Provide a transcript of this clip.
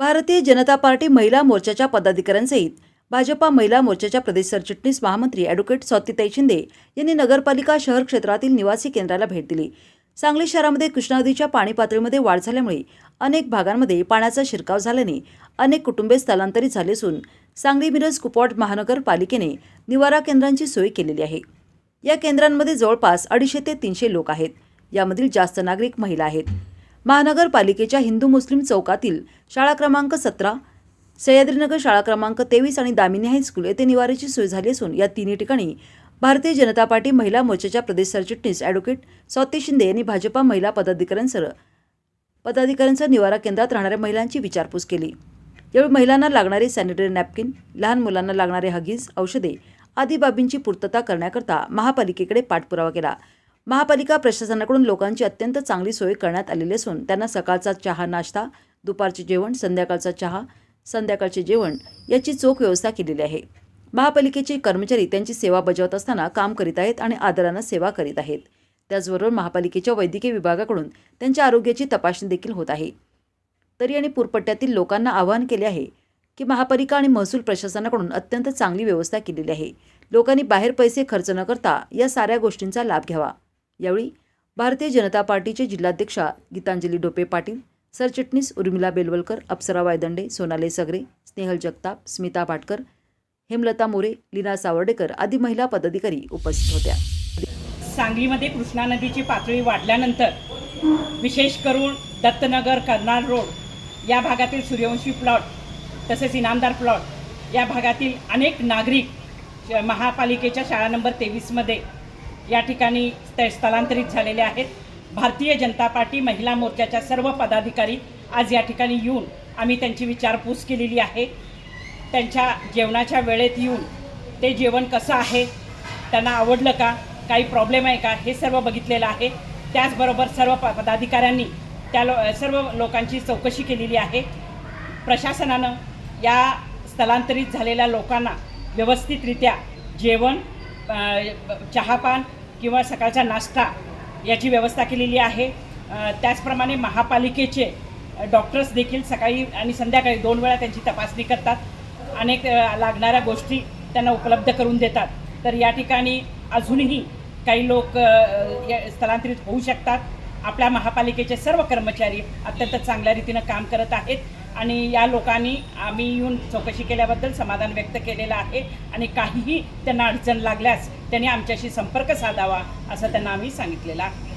Bharatiya Janata party महिला मोर्चाच्या पदाधिकाऱ्यांसहित भाजपा महिला मोर्चाच्या प्रदेश सरचिटणीस महामंत्री ॲडव्होकेट स्वातीताई शिंदे यांनी नगरपालिका शहर क्षेत्रातील निवासी केंद्राला भेट दिली. सांगली शहरामध्ये कृष्णा नदीच्या पाणी पातळीमध्ये वाढ झाल्यामुळे अनेक भागांमध्ये पाण्याचा शिरकाव झाल्याने अनेक कुटुंबे स्थलांतरित झाले असून सांगली मिरज कुपवाड महानगरपालिकेने निवारा केंद्रांची सोय केलेली आहे. या केंद्रांमध्ये जवळपास अडीचशे ते तीनशे लोक आहेत. यामधील जास्त नागरिक महिला आहेत. महानगरपालिकेच्या हिंदू मुस्लिम चौकातील शाळा क्रमांक सतरा सह्याद्रीनगर शाळा क्रमांक तेवीस आणि दामिनी हायस्कूल येथे निवाऱ्याची सोय झाली असून या तिन्ही ठिकाणी भारतीय जनता पार्टी महिला मोर्चाच्या प्रदेश सरचिटणीस ॲडव्होकेट स्वाती शिंदे यांनी भाजपा महिला पदाधिकाऱ्यांसह पदाधिकाऱ्यांसह निवारा केंद्रात राहणाऱ्या महिलांची विचारपूस केली. यावेळी महिलांना लागणारे सॅनिटरी नॅपकिन लहान मुलांना लागणारे हगीज औषधे आदी बाबींची पूर्तता करण्याकरता महापालिकेकडे पाठपुरावा केला. महापालिका प्रशासनाकडून लोकांची अत्यंत चांगली सोय करण्यात आलेली असून त्यांना सकाळचा चहा नाश्ता दुपारचे जेवण संध्याकाळचा चहा संध्याकाळचे जेवण याची चोख व्यवस्था केलेली आहे. महापालिकेचे कर्मचारी त्यांची सेवा बजावत असताना काम करीत आहेत आणि आदरानं सेवा करीत आहेत. त्याचबरोबर महापालिकेच्या वैद्यकीय विभागाकडून त्यांच्या आरोग्याची तपासणी देखील होत आहे. तरी आणि पूरपट्ट्यातील लोकांना आवाहन केले आहे की महापालिका आणि महसूल प्रशासनाकडून अत्यंत चांगली व्यवस्था केलेली आहे. लोकांनी बाहेर पैसे खर्च न करता या साऱ्या गोष्टींचा लाभ घ्यावा. यावेळी भारतीय जनता पार्टीचे जिल्हाध्यक्षा गीतांजली डोपे पाटील सरचिटणीस उर्मिला बेलवलकर अप्सरा वायदंडे सोनाले सगरे स्नेहल जगताप स्मिता भाटकर हेमलता मोरे लीना सावर्डेकर आदी महिला पदाधिकारी उपस्थित होत्या. सांगलीमध्ये कृष्णा नदीची पातळी वाढल्यानंतर विशेष करून दत्तनगर कर्नाल रोड या भागातील सूर्यवंशी प्लॉट तसेच इनामदार प्लॉट या भागातील अनेक नागरिक महापालिकेच्या शाळा नंबर तेवीसमध्ये या ठिकाणी स्थ- स्थलांतरित झालेले आहेत. भारतीय जनता पार्टी महिला मोर्चाच्या सर्व पदाधिकारी आज या ठिकाणी येऊन आम्ही त्यांची विचारपूस केलेली आहे. त्यांच्या जेवणाच्या वेळेत येऊन ते जेवण कसं आहे त्यांना आवडलं का काही प्रॉब्लेम आहे का हे सर्व बघितलेलं आहे. त्याचबरोबर सर्व प पदाधिकाऱ्यांनी त्या लो सर्व लोकांची चौकशी केलेली आहे. प्रशासनानं या स्थलांतरित झालेल्या लोकांना व्यवस्थितरित्या जेवण चहापान किंवा सकाळचा नाश्ता याची व्यवस्था केलेली आहे. त्याचप्रमाणे महापालिकेचे डॉक्टर्स देखील सकाळी आणि संध्याकाळी दोन वेळा त्यांची तपासणी करतात. अनेक लागणाऱ्या गोष्टी त्यांना उपलब्ध करून देतात. तर या ठिकाणी अजूनही काही लोक स्थलांतरित होऊ शकतात. आपल्या महापालिकेचे सर्व कर्मचारी अत्यंत चांगल्या रीतीनं काम करत आहेत. आणि या लोकांनी आम्ही येऊन चौकशी केल्याबद्दल समाधान व्यक्त केलेलं आहे आणि काहीही त्यांना अडचण लागल्यास त्यांनी आमच्याशी संपर्क साधावा असं त्यांना आम्ही सांगितलेलं आहे.